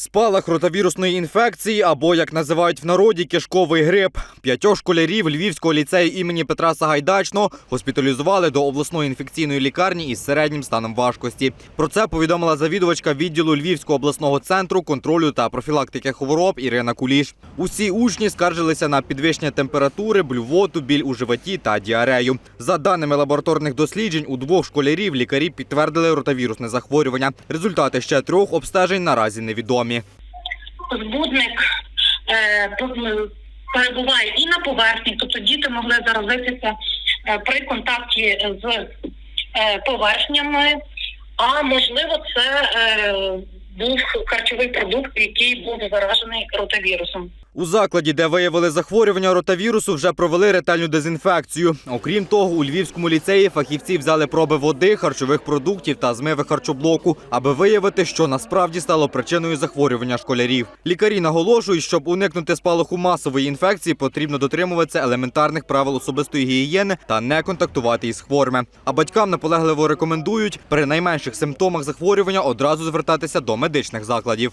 Спалах ротавірусної інфекції або, як називають в народі, кишковий грип. П'ятьох школярів Львівського ліцею імені Петра Сагайдачного госпіталізували до обласної інфекційної лікарні із середнім станом важкості. Про це повідомила завідувачка відділу Львівського обласного центру контролю та профілактики хвороб Ірина Куліш. Усі учні скаржилися на підвищення температури, блювоту, біль у животі та діарею. За даними лабораторних досліджень, у двох школярів лікарі підтвердили ротавірусне захворювання. Результати ще трьох обстежень наразі невідомі. Збудник е, перебуває і на поверхні, тобто діти могли заразитися е, при контакті з е, поверхнями, а можливо, це був харчовий продукт, який був заражений ротавірусом. У закладі, де виявили захворювання ротавірусу, вже провели ретельну дезінфекцію. Окрім того, у Львівському ліцеї фахівці взяли проби води, харчових продуктів та змиви харчоблоку, аби виявити, що насправді стало причиною захворювання школярів. Лікарі наголошують, щоб уникнути спалаху масової інфекції, потрібно дотримуватися елементарних правил особистої гігієни та не контактувати із хворими. А батькам наполегливо рекомендують при найменших симптомах захворювання одразу звертатися до медичних закладів.